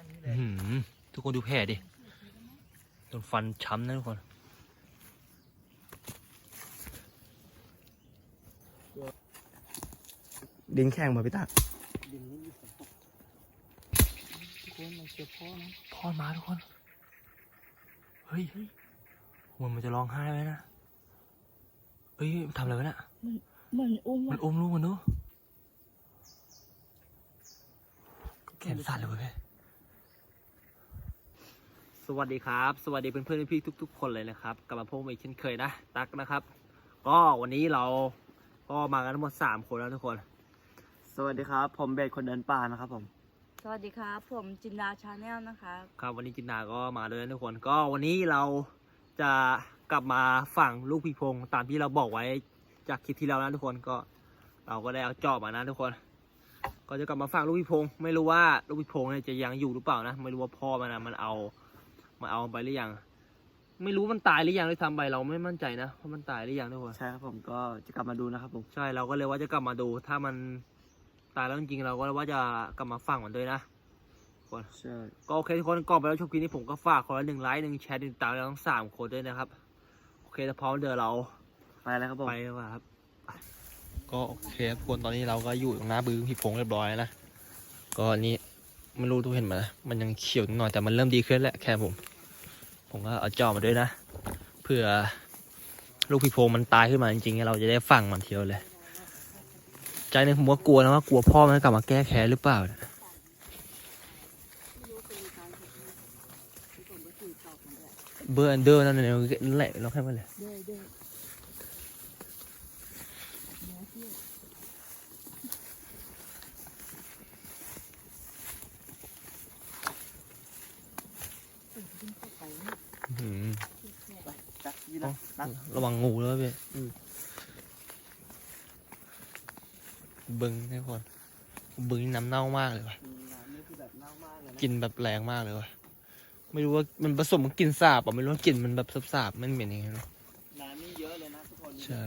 างนี้เลอื้ยอหือทุกคนดูแผลดิโดนฟันช้ำนะทุกคนดินแข็งป่ะพี่ตาดินนี่มีฝนตกทุกคนมันเจอพ่อนะพ่อมาทุกคน เฮ้ยมันมันจะร้องไห้ไว้นะเฮ้ยมันทำอะไรวะเนี่ยเหมือนอุ้มมันอุ้มลูกมันดูแขนสั่นเลยเว้ยส วัสดีครับ สวัสดีเพื่อนเพื่อนๆพี่ๆทุก ๆ คนเลยนะครับกลับมาพบกันอีกเช่นเคยนะ ตักนะครับ ก็วันนี้เราก็มากันทั้งหมดสามคนแล้วทุกคน สวัสดีครับ ผมเบสคนเดินป่านะครับผม สวัสดีครับ ผมจินดาชาแนลนะคะครับวันนี้จินดาก็มาด้วยนะทุกคน ก็วันนี้เราจะกลับมาฝั่งลูกพี่พงตามที่เราบอกไว้จากคลิปที่แล้วนะทุกคนก็เราก็ได้เอาจอบมานะทุกคน ก็จะกลับมาฝั่งลูกพี่พงไม่รู้ว่าลูกพี่พงเนี่ยจะยังอยู่หรือเปล่านะ ไม่รู้ว่าพ่อมันนะมันเอา มาเอาไปหรือยัง ไม่รู้มันตายหรือยังด้วยซ้ำไปเราไม่มั่นใจนะว่ามันตายหรือยังทุกคนใช่ครับผมก็จะกลับมาดูนะครับผมใช่เราก็เลยว่าจะกลับมาดู ถ้ามันตายแล้วจริงๆเราก็ว่าจะกลับมาฝั่งมันด้วยนะใช่ก็โอเคทุกคนก่อนไปแล้วชมคลิปนี้ผมก็ฝากคนละหนึ่งไลค์หนึ่งแชร์หนึ่งติดตามเราทั้งสามคนด้วยนะครับโอเคถ้าพร้อมเดี๋ยวเราไปแล้วครับผมไปดีกว่าครับก็โอเคครับทุกคนตอนนี้เราก็อยู่ตรงหน้าบึ้งพี่พงเรียบร้อยแล้วนะก็อันนี้ ไม่รู้ทุกเห็นไหมนะมันยังเขียวหน่อยแต่มันเริ่มดีขึ้นแล้วแค่ผม ผมก็เอาจอบมาด้วยนะ เพื่อลูกพี่พงมันตายขึ้นมาจริงๆเราจะได้ฟังมันเทียวเลย ใจนึงผมก็กลัวนะว่ากลัวพ่อมันกลับมาแก้แค้นหรือเปล่าเบอร์อันเดอร์นั่นเนี่ยนั่นแหละเราแค่มาเลย เด้อเด้อ อืม จักยี่นะนักระวังงูแล้วพี่อืมบึงทุกคนบึงนี่น้ำเน่ามากเลยว่ะน้ำนี่คือแบบเน่ามากเลยนะกลินแบบแรงมากเลยว่ะไม่รู้ว่ามันผสมกับกลิ่นสาบอะไม่รู้ว่ากลิ่นมันแบบสาบๆมันเหม็นยังไงไม่รู้น้ำนี่เยอะเลยนะทุกคนใช่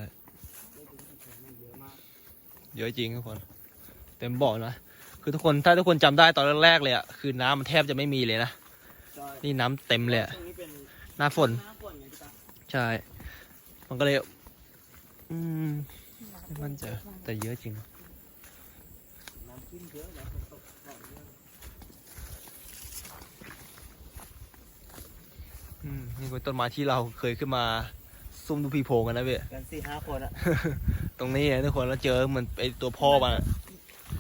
เยอะมากเยอะจริงทุกคน เต็มบ่อนะคือทุกคนถ้าทุกคนจำได้ตอนแรกๆเลยอะคือน้ำมันแทบจะไม่มีเลยนะใช่นี่น้ำเต็มเลยอะช่วงนี้เป็น หน้าฝน หน้าฝนไงพี่ตาใช่ มันก็เลย อืมไม่มั่นใจแต่เยอะจริง น้ำขึ้นเยอะนะฝนตกบ่อยเยอะอืมนี่เป็นต้นไม้ที่เราเคยขึ้นมาซุ่มดูพีโพงกันนะเว้ย กันสี่ห้าคนอะตรงนี้นะทุกคนแล้วเจอเหมือนไอตัวพ่อมันอะ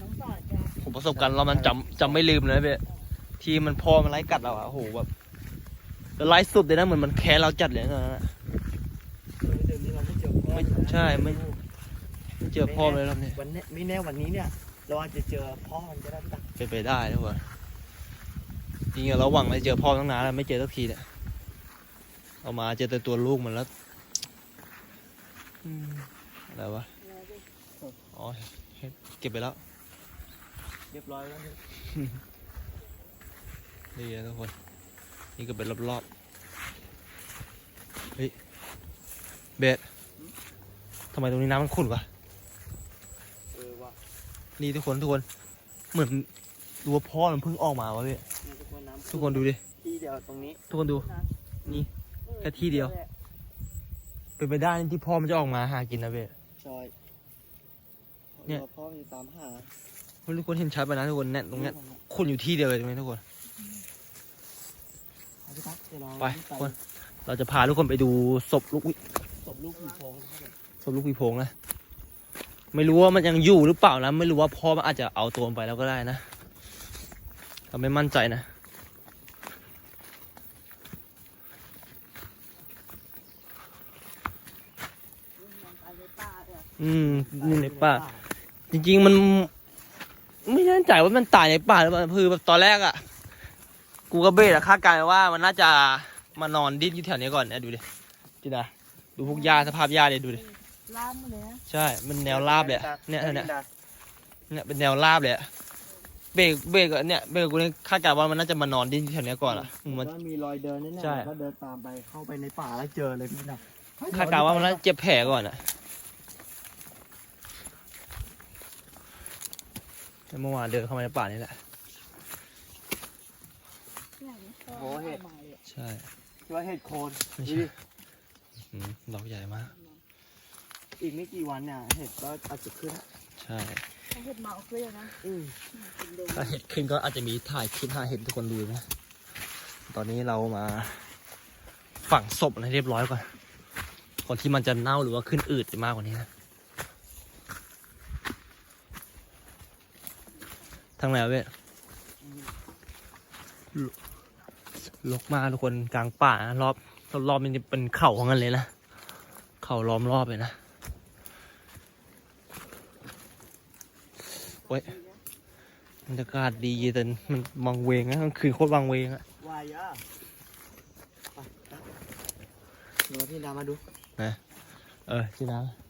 น้องต่อจะผมประสบการณ์เรามันจำจำไม่ลืมเลยนะเว้ยที่มันพ่อมันไล่กัดเราอะโอ้โหแบบ แล้วไล่สุดเลยนะเหมือนมันแค้นเราจัดเลยนะตอนนั้นอะเดี๋ยวนี้เราไม่เจอพ่อไม่ใช่ไม่ไม่เจอพ่อเลยรอบนี้วันนี้ไม่แน่วันนี้เนี่ย เราอาจจะเจอพ่อมันก็ได้พี่ตาเป็นไปได้ทุกคนจริงๆเราหวังจะเจอพ่อตั้งนานแล้วไม่เจอสักทีเนี่ยเอามาเจอแต่ตัวลูกมันแล้วอืมอะไรวะอ๋อเก็บไปแล้ว เรียบร้อยแล้วเนี่ยนี่นะทุกคน นี่ก็เป็นรอบๆ เฮ้ย เบสทำไมตรงนี้น้ำมันขุ่นวะเออว่ะนี่ทุกคนทุกคน เหมือนดูว่าพ่อมันเพิ่งออกมาวะพี่เนี่ยทุกคนน้ำทุกคนดูดิ ที่เดียวตรงนี้ทุกคนดู นี่ แค่ที่เดียว เป็นไปได้ที่พ่อมันจะออกมาหากินนะเบสใช่เนี่ยพ่อมันจะตามหาทุกคนเห็นชัดไปนะทุกคนเนี่ยตรงเนี้ยขุ่นอยู่ที่เดียวเลยใช่ไหมทุกคน เอาพี่ตั๊กเดี๋ยวเรา ไปทุกคนเราจะพาทุกคนไปดูศพลูกอุ๊ยศพลูกผีโพงครับผมศพลูกพีโพงนะไม่รู้ว่ามันยังอยู่หรือเปล่านะไม่รู้ว่าพ่อมันอาจจะเอาตัวมันไปแล้วก็ได้นะเราไม่มั่นใจนะอืมนี่ในป่า จริง ๆ มัน ไม่แน่ใจว่ามันตายในป่าหรือเปล่าคือแบบตอนแรกอะ่ะ กูกับเบสอะคาดการณ์ไว้ว่ามันน่าจะมานอนดิ้นอยู่แถวนี้ก่อนเนี่ยดูดิจิดาดูพวกหญ้าสภาพหญ้าเลยดูดิล่ามมาเลยนะใช่ มันแนวราบเลยอะเนี่ยเนี่ยเนี่ยเป็นแนวราบเลยอะเบรกเบรกอะเนี่ยเบรกกูเนี่ยคาดการณ์ว่ามันน่าจะมานอนดิ้นอยู่แถวนี้ก่อนอะมันว่ามีรอยเดินแน่ๆใช่ แล้วก็เดินตามไปเข้าไปในป่าแล้วเจอเลยพี่นะคาดการณ์ว่ามันน่าจะเจ็บแผลก่อนอะแต่เมื่อวานเดินเข้ามาในป่านี่แหละ โอ้เห็ดมาเลยใช่คิดว่าเห็ดโคนไม่ดูใช่ดิอืมดอกใหญ่มาก อีกไม่กี่วันเนี่ยเห็ดก็อาจจะขึ้นใช่ถ้าเห็ดมาเอาขึ้นเลยนะอืมกินเลยถ้าเห็ดขึ้นก็อาจจะมีถ่ายคลิปหาเห็ดทุกคนดูนะ ตอนนี้เรามาฝังศพให้เรียบร้อยก่อน ก่อนที่มันจะเน่าหรือว่าขึ้นอืดไปมากกว่านี้นะ ทางไหนวะเว้ย ลลกมากทุกคนกลางป่านะรอบรอบๆมันเป็นเขาของกันเลยนะ เขาล้อมรอบเลยนะโอ้ยบรรยากาศดีแต่มันวังเวงนะกลางคืนโคตรวังเวงอะวายอะไปไปเดี๋ยวพี่ดามาดูเออจีน้ำ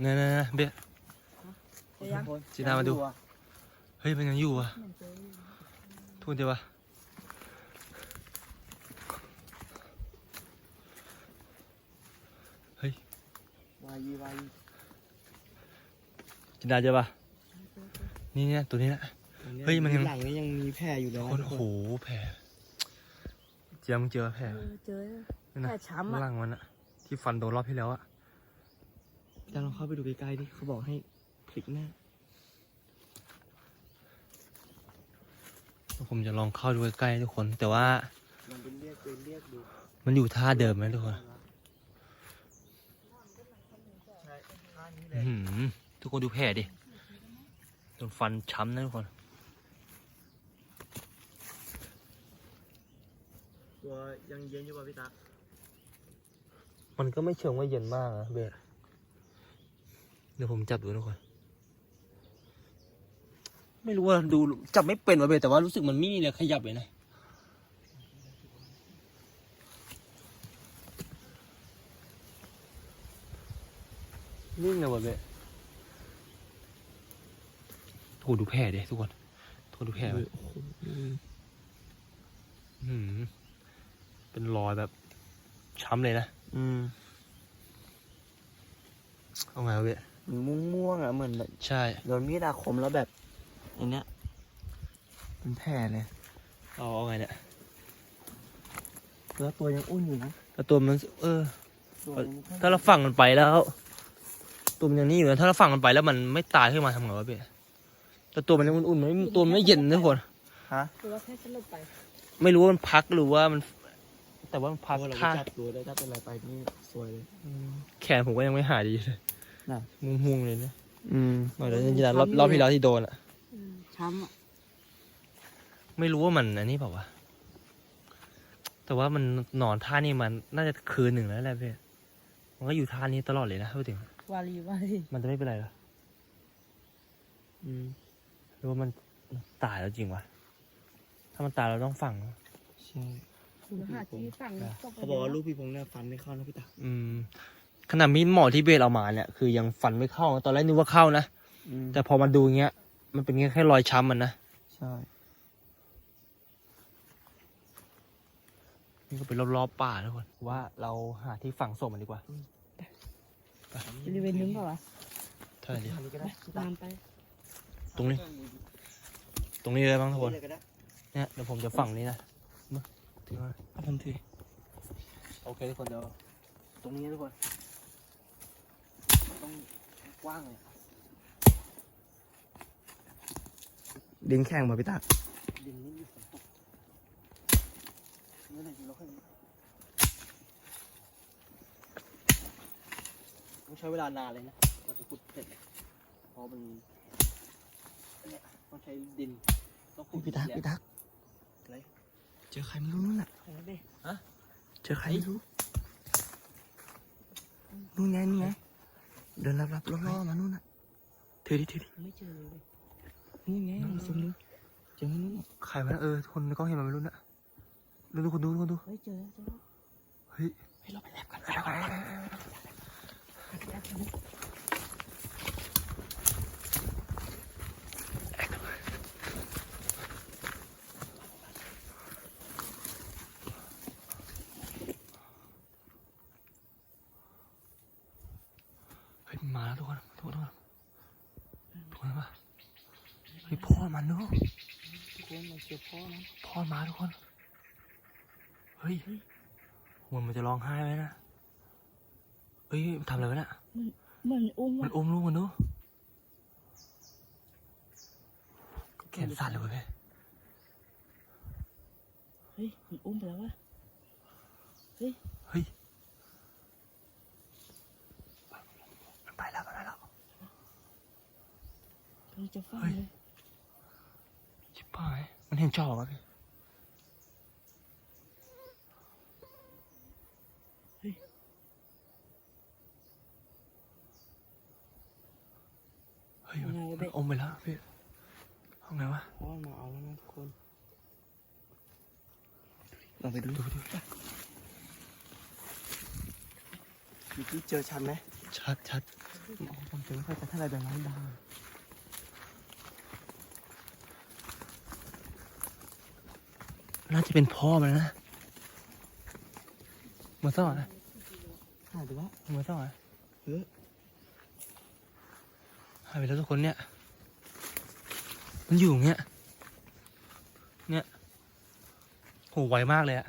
เนี่ยเนี่ยเนี่ยเบี้ยเดี๋ยวยังจีน่ามาดูอะ เฮ้ยมันยังอยู่อะเหมือนเจออยู่ทุนเดียววะเฮ้ยวายีวายีจินดาเจอปะนี่เนี่ยตัวนี้นะ เฮ้ยมันยัง หลังนี้ยังมีแผลอยู่เลยคนะนโอ้โหแผลเจียมงเจอแผลเออเจอ นั่นนะแผลช้ำอะ ล่างมันอะที่ฟันโดนรอบที่แล้วอะจะลองเข้าไปดูใกล้ๆดิเขาบอกให้พลิกหน้า ผมจะลองเข้าดูใกล้ๆทุกคน แต่ว่ามันเป็นเรียกเป็นเรียกดูมันอยู่ท่าเดิมไหมทุกคนใช่ท่านี้เลอื้ยอหือทุกคนดูแผลดิโดนฟันช้ำนะทุกคน ตัวยังเย็นอยู่ป่ะพี่ตามันก็ไม่เชิงว่าเย็นมากนะเบสเดี๋ยวผมจับดูทุกคน ไม่รู้ว่าดูจับไม่เป็นว่ะเบสแต่ว่ารู้สึกมันไม่มีอะไรขยับเลยนะนิ่งเลยว่ะเบสโทดูแผลดิทุกคนโทดูแผลไว้อื้อหือเป็นรอยแบบช้ำเลยนะ อืมเอาไงวะเบสมันม่วงๆอะเหมือนแบบใช่ โดนมีดอาคมแล้วแบบ อย่างเนี้ยเป็นแผลเลยเอาเอาไงเนี่ยแล้วตัวยังอุ่นอยู่นะแล้วตัวมันเออตัวยังไม่ค่อยถ้าเราฝังมันไปแล้ว ตัวมันยังนี่อยู่นะถ้าเราฝังมันไปแล้วมันไม่ตายขึ้นมาทำไงวะเบ๊แต่ตัวมันยังอุ่นๆมันไม่ตัวมันไม่เย็นนะทุกคนฮะคือว่าแค่สลบไปไม่รู้ว่ามันพักหรือว่ามัน แต่ว่ามันพักเพราะเราท่าไปจับตัวได้ถ้าเป็นอะไรไปนี่สวยเลยแขนผมก็ยังไม่หายดีเลยน่ะมุงๆเลยนะอืมเอาเดี๋ยวจะรอบรอบที่แล้วที่โดนอะ ช้ำอะไม่รู้ว่ามันอันนี้เปล่าวะ แต่ว่ามันนอนท่านี่มันน่าจะคืนหนึ่งแล้วแหละเบ๊มันก็อยู่ท่านี้ตลอดเลยนะพูดถึง วารีวารีมันจะไม่เป็นไรเหรอ อืมหรือว่ามันตายแล้วจริงวะ ถ้ามันตายเราต้องฝัง ใช่คุณหาที่ฝั่งตกไปเขาบอกว่าลูกพี่พงษ์เนี่ยฟันไม่เข้านะพี่ตาอืม ขนาดมีดหมอที่เบสเอามาเนี่ย คือยังฟันไม่เข้า ตอนแรกนึกว่าเข้านะอืมแต่พอมาดูอย่างเงี้ย มันเป็นแค่แค่รอยช้ำมันนะ ใช่ นี่ก็เป็นรอบๆป่าทุกคนว่าเราหาที่ฝังศพมันดีกว่าบริเวณนึงเปล่าวะเท่าไหร่ดีทำนี้ก็ได้พี่ตาตามไป ตรงนี้ ตรงนี้เลยบ้างทุกคนเลยก็ได้เนี่ยเดี๋ยวผมจะฝังนี้นะมาถือมาเอาทันที โอเคทุกคนเดี๋ยว ตรงนี้ทุกคน ต้องกว้างเลย ดินแข็งป่ะพี่ตาดินนี่มีฝนตกนี่เลยเราค่อยต้องใช้เวลานานเลยนะกว่าจะขุดเสร็จเนี่ยเพราะมันเนี่ยต้องใช้ดินต้องขุดพี่ตักเยอะพี่ตักอะไรเจอใครไม่รู้นู่นน่ะเออเด้เจอใครไม่รู้นู่นไงนู่นไงเดินรับๆล่อๆมานู่นน่ะถือดิถือดิไม่เจอเลย นู่นไงมันซุ่มดูเจอไหมนู่นน่ะใครวะเออคนในกล้องเห็นมันไม่รู้นะดูดูคนดูดูคนดูเฮ้ยเจอแล้วเจอแล้วเฮ้ยให้เราไปแลบกันไปแลบกัน เฮ้ยมันมาแล้วทุกคนทุกคนทุกคนทุกคนมา เฮ้ยพ่ อมันเนาะทุกคนเราเจอพ่อนะพ่อมาทุกคน เฮ้ยมันมันจะร้องไห้ไหมนะเฮ้ยมันทำอะไรวะเนี่ยเหมือนอุ้มมันอะอุ้มลูกมันเนาะแขนสั่นเลยเว้ยเฮ้ยมันอุ้มไปแล้ววะเฮ้ยมันไปแล้วมันไปแล้วมันจะฟังเฮ้ยเลย ชิบหายมันเห็นจอกอะพี่เฮ้ยมันมันอมไปแล้วพี่ห้องไหนวะพ่อมาเอาแล้วนะทุกคนลองไปดูดูดิเมื่อกี้เจอชันไหมชัดชัดอ๋อผมเจอไม่ค่อยจะเท่าไหรแบบนั้นดัง น่าจะเป็นพ่อมันนะเหมือนซ่อนนะหายไปแล้วเหมือนซ่อนนะเฮ้ยหายไปแล้วทุกคนเนี่ย มันอยู่อย่างเงี้ย เนี่ยโหไวมากเลยอะ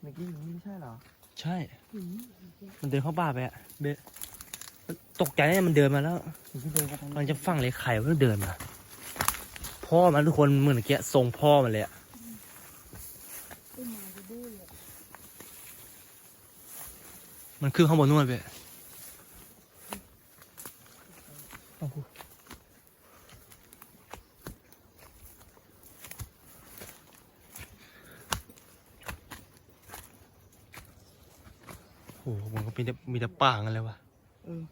เมื่อกี้อย่างนี้ไม่ใช่เหรอ ใช่ มันเดินเข้าป่าไปอะเบะตกใจเนี่ยมันเดินมาแล้วเมื่อกี้เดินมาทางมันจะฟังเลยไข่มันเดินมา พ่อมันทุกคนเหมือนเกี้ยทรงพ่อมันเลยอะ อุ้มมาดื้อๆเลย มันขึ้นข้างบนนู่นไปโอ้โหมันก็มีแต่มีแต่ป่ากันเลยวะเออ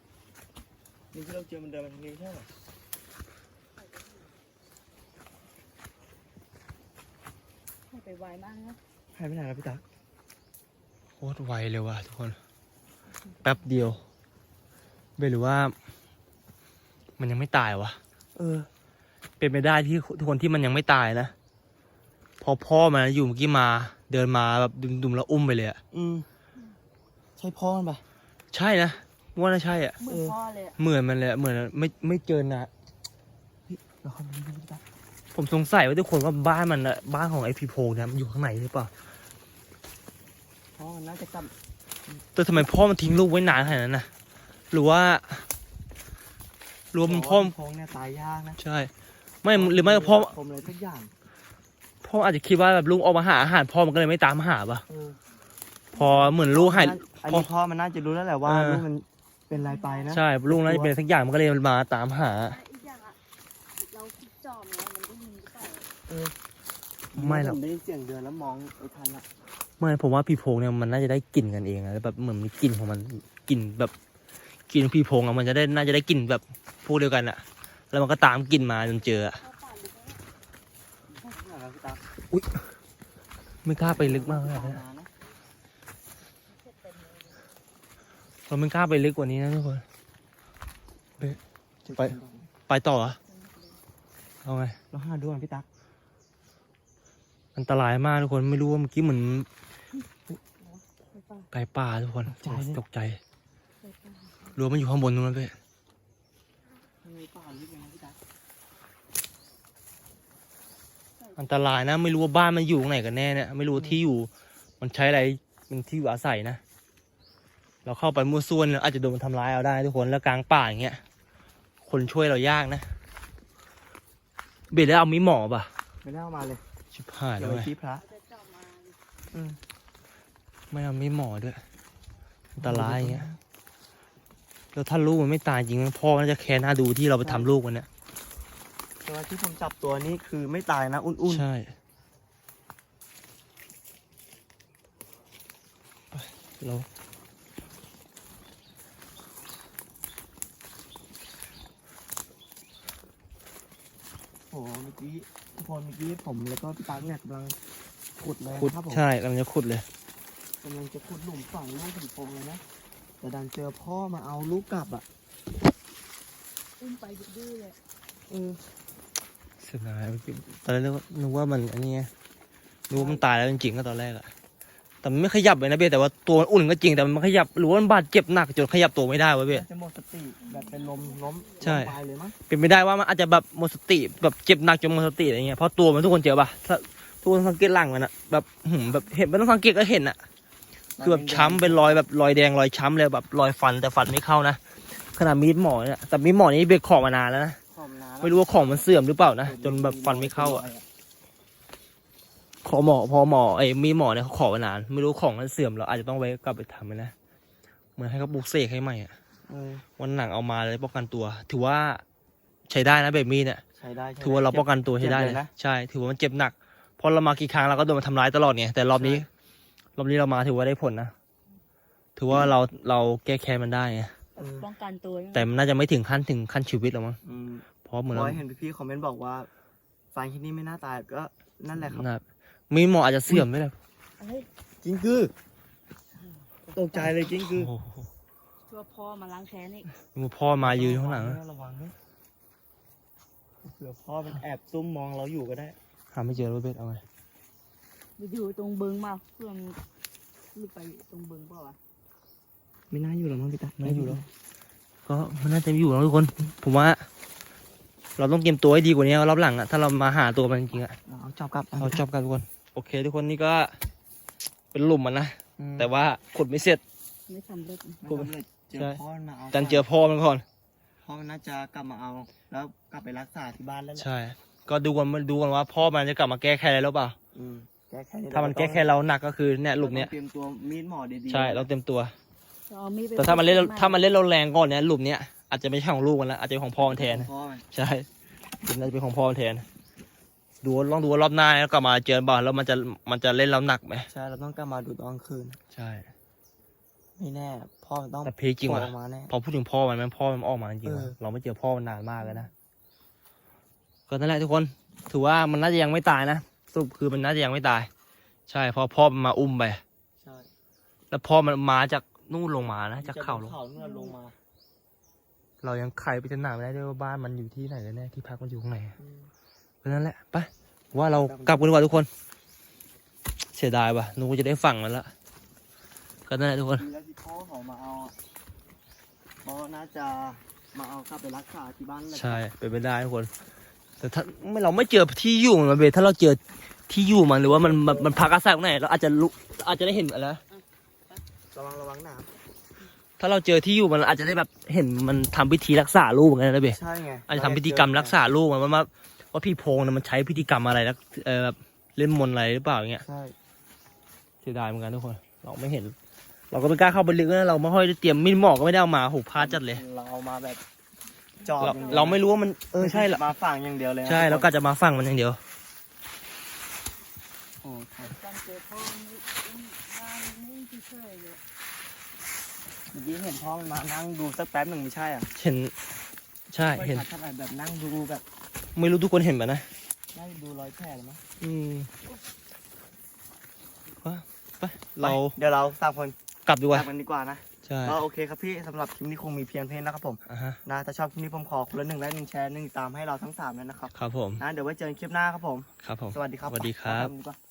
นี่ที่เราเจอมันเดินมาทางนี้ใช่เหรอให้ไปไวมากนะหายไปไหนแล้วพี่ตั๊กโคตรไวเลยว่ะทุกคนแป๊บเดียวเบหรือว่า มันยังไม่ตายวะเออ เป็นไปได้ที่ทุกคนที่มันยังไม่ตายนะพอพ่อมันอยู่เมื่อกี้มา เดินมาแบบดุมๆแล้วอุ้มไปเลยอะอืมใช่พ่อมันปะใช่นะว่าน่าใช่อะเหมือนเออพ่อเลยอะเหมือนมันเลยอะเหมือนไม่ไม่เจอนะเราเข้าไปดูพี่ตั๊กผมสงสัยว่าทุกคนว่าบ้านมันอะบ้านของไอพีโพเนี่ยมันอยู่ข้างในหรือเปล่า พ่อมันน่าจะกลับ แต่ทำไมพ่อมันทิ้งลูกไว้นานขนาดนั้นนะหรือว่าหรือว่ามันพ่อพงเนี่ยตายยากนะใช่ ไม่หรือไม่ก็พ่อผมอะไรทุกอย่างพ่ออาจจะคิดว่าแบบลูกออกมาหาอาหารพ่อมันก็เลยไม่ตามหาปะเออพอเหมือนลูกหายอันนี้พ่อมันน่าจะรู้แล้วแหละว่าเออลูกมันเป็นอะไรไปนะใช่ลูกน่าจะเป็นสักอย่างมันก็เลยมาตามหาอีกอย่างอะเราคิดจอมไงมันได้ยินหรือเปล่าเออไม่หรอกผมได้ยินเสียงเดินแล้วมองไอ้ทันอะ ไม่ผมว่าพี่โพงเนี่ยมันน่าจะได้กลิ่นกันเองอะแล้วแบบเหมือนมีกลิ่นของมันกลิ่นแบบกลิ่นของพี่โพงอะมันจะได้น่าจะได้กลิ่นแบบพวกเดียวกันอะแล้วมันก็ตามกลิ่นมาจนเจออะเข้าป่าหรือเปล่าข้างหลังเราพี่ตั๊กไม่กล้าไปลึกมากเลยนะนานนะเราไม่กล้าไปลึกกว่านี้นะทุกคนไปไปต่อเหรอเอาไงเราหาดูก่อนพี่ตั๊กอันตรายมากทุกคนไม่รู้ว่าเมื่อกี้เหมือน ไปป่าไก่ป่าทุกคนตกใจเลยตกใจไปป่ารู้ว่ามันอยู่ข้างบนนู้นนะเพ่ทำไมป่าลึกอย่างนั้นพี่ตั๊กอันตรายนะ ไม่รู้ว่าบ้านมันอยู่ตรงไหนกันแน่เนี่ยไม่รู้ว่าที่อยู่ มันใช้อะไรเป็นที่อยู่อาศัยนะ เราเข้าไปมั่วซั่วเนี่ยอาจจะโดนมันทำร้ายเอาได้ทุกคนแล้วกลางป่าอย่างเงี้ยคนช่วยเรายากนะ เบ็ดแล้วเอามีหมอป่ะไม่ได้เอามาเลยชิบหายเดี๋แล้ยววไงไปชี้พระ ไม่เอามีหมอด้วยอันตรายอย่างเงี้ยแล้วถ้าลูกมันไม่ตายจริงพ่อมันจะแค้นหน้าดูที่เราไปทำลูกมันเนี่ยแต่ว่าที่ผมจับตัวนี้คือไม่ตายนะ อุ่นใช่ ไปเราๆโอ้โหเมื่อกี้ทุกคนเมื่อกี้ผมแล้วก็พี่ตั๊กเนี่ยกำลังขุดเลยขุดนะครับผม ใช่กำลังจะขุดเลยกำลังจะขุดหลุมฝังลูกถึงโปงเลยนะแต่ดันเจอพ่อมาเอาลูกกลับอะอุ้มไปดื้อๆเลยเออเสียดายตอนแรกนึกว่านึกว่ามันอันนี้ไงนึกว่ามันตายแล้วจริงๆก็ตอนแรกอะแต่มันไม่ขยับเลยนะเบสแต่ว่าตัวมันอุ่นก็จริงแต่มันไม่ขยับหรือว่ามันบาดเจ็บหนักจนขยับตัวไม่ได้วะเบสจะหมดสติแบบเป็นลมล้มใช่ลงไปเลยมั้งเป็นไปได้ว่ามันอาจจะแบบหมดสติแบบเจ็บหนักจนหมดสติอะไรเงี้ยเพราะตัวมันทุกคนเจอปะถ้าทุกคนสังเกตหลังมันอะแบบหืมแบบเห็นไม่ต้องสังเกตก็เห็นอะ คือแบบช้ำเป็นรอยแบบรอยแดงรอยช้ำเลยแบบรอยฟันแต่ฟันไม่เข้านะขนาดมีดหมอเนี่ยแต่มีดหมอนี่เบสขอมานานแล้วนะขอบนานไม่รู้ว่าของมันเสื่อมหรือเปล่านะจนแบบฟันไม่เข้าอะขอหมอพอหมอไอ้มีหมอเนี่ยเขาขอมานาน ไม่รู้ของมันเสื่อมเราอาจจะต้องไว้กลับไปทำมันนะเหมือนให้เขาปลุกเสกให้ใหม่อะเออวันหลังเอามาเลยป้องกันตัว ถือว่าใช้ได้นะเบบี้เนี่ยใช้ได้ใช้ได้ถือว่าเราป้องกันตัวใช้ได้เจ็เลบยเลยนะใช่ ถือว่ามันเจ็บหนักเพราะเรามากี่ครั้งเราก็โดนมันทำร้ายตลอดเนี่ยแต่รอบนี้ รอบนี้เรามาถือว่าได้ผลนะ ถือว่าเราเราแก้แค้นมันได้ไงเออป้องกันตัวแต่มันน่าจะไม่ถึงขั้นถึงขั้นชีวิตหรอกมั้งอืมเพราะเหมือนบเราอยเห็นพี่ๆคอมเมนต์บอกว่าฟันที่นี่ไม่น่าตายก็นั่นแหละครับ นะครับมีหมออาจจะเสื่อมด้วยแหละเฮ้ยจริงคือตกใจเลยจริงคือโอ้โหชั่วพ่อมาล้างแค้นอีกมีพ่อมายืนข้างหลังระวังด้วยเผื่อพ่อมันแอบซุ่มมองเราอยู่ก็ได้หาไม่เจอโรเบิร์ตเอาไง ไปอยู่ตรงบึงมาเพื่อนลูกไปตรงบึงเปล่าวะไม่น่าอยู่หรอกมั้งพี่ตาไม่อยู่แล้วก็มันน่าจะอยู่แล้วทุกคน ผมว่า เราต้องเตรียมตัวให้ดีกว่านี้รอบหลังอะถ้าเรามาหาตัวมันจริงๆอะเอาจับกลับเราจบกันทุกคน โอเค ทุกคนนี่ก็เป็นหลุมมันนะอืมแต่ว่าขุดไม่เสร็จไม่สำเร็จไม่สำเร็จเจอใช่พ่อมาเอาจันเจอพ่อมันก่อนพ่อมันน่าจะกลับมาเอา แล้วกลับไปรักษาที่บ้านแล้วแหละใช่ ก็ดูกันดูกันว่า พ่อมันจะกลับมาแก้แค้นอะไรหรือเปล่าอืม แก้แค้นถ้ามันแก้แค้นเราหนักก็คือเนี่ยหลุมเนี้ย ราต้องเตรียมตัวมีดหมอดีๆใช่เราเต็มตัวจะเอามีดไปแต่ถ้ามันเล่นถ้ามันเล่นเราแรงก่อนเนี่ยหลุมเนี้ยอาจจะไม่ใช่ของลูกมันละอาจจะเป็นของพ่อมันแทน พ่อมันใช่หลุมน่าจะเป็นของพ่อมันแทน ดูลองดูว่ารอบหน้าแล้วกลับมาเจอบ่าแล้วมันจะมันจะเล่นเราหนักไหมใช่เราต้องกลับมาดูตอนคืน ใช่ ไม่แน่ พ่อมันต้องแต่เพลจริงว่ะ โผล่ออกมาแน่ พอพูดถึงพ่อมันแม่งพ่อมันออกมาจริงๆว่ะเออ เราไม่เจอพ่อมันนานมากเลยนะก็นั่นแหละทุกคน ถือว่ามันน่าจะยังไม่ตายนะ สรุปคือมันน่าจะยังไม่ตาย ใช่เพราะพ่อมันมาอุ้มไป ใช่แล้วพ่อมันมาจากนู่นลงมานะจากเขาลงเขาเมื่อลงมาเรายังไขไปจนหนาไม่ได้ด้วยว่าบ้านมันอยู่ที่ไหนกันแน่ที่พักมันอยู่ตรงไหนอืมเพราะนั่นแหละไปว่าเรากลับกันดีกว่าทุกคน เสียดายว่ะหนูจะได้ฟังมันละก็นั่นแหละทุกคน ดีแล้วที่พ่อเขามาเอาอะพ่อน่าจะมาเอากลับไปรักษาที่บ้านแหละใช่เป็นไปได้ทุกคน แต่ถ้าไม่เราไม่เจอที่อยู่มันมาเบสถ้าเราเจอที่อยู่มันหรือว่ามันมันมันพักอาศัยตรงไหนเราอาจจะรู้อาจจะได้เห็นอะไรนะระวังระวังหนามถ้าเราเจอที่อยู่มันอาจจะได้แบบเห็นมันทำพิธีรักษาลูกเหมือนกันนะเบสใช่ไงอาจจะทำพิธีกรรมรักษาลูกมันว่าว่าพี่โพงนะมันใช้พิธีกรรมอะไรรักเออแบบเล่นมนต์อะไรหรือเปล่าอย่างเงี้ย ใช่เสียดายเหมือนกันทุกคน เราไม่เห็น เราก็ไม่กล้าเข้าไปลึกนะ เราไม่ค่อยได้เตรียมมีดหมอกก็ไม่ได้เอามาโหพลาดจัดเลย เราเอามาแบบ จอบเราอย่งดียวเราไม่รู้ว่ามันเออใช่ละมาฝั่งอย่างเดียวเลยนะใช่แล้วก็จะมาฟังมันอย่างเดียว โอ้ใช่การเจอพ่อมันงานนิ่งเฉยๆเลยเมื่อกี้เห็นพ่อมันมานั่งดูสักแป๊บหนึ่งไม่ใช่อะเห็น ใช่เห็นไม่ชัดเท่าไหร่แบบนั่งดูแบบไม่รู้ทุกคนเห็นไหมนะได้ดูรอยแผลหรือมั้งอืมไปไปเราเดี๋ยวเราสามคนกลับดีกกว่าลับกันดีกว่านะ ใช่ ก็โอเคครับพี่สำหรับคลิปนี้คงมีเพียงเท่านี้นะครับผมอะฮะ นะถ้าชอบคลิปนี้ผมขอคนละหนึ่งไลค์หนึ่งแชร์หนึ่งติดตามให้เราทั้งสามเลยนะครับครับผม นะเดี๋ยวไว้เจอกันคลิปหน้าครับผม ครับผม สวัสดีครับสวัสดีครับไปกันดีกว่า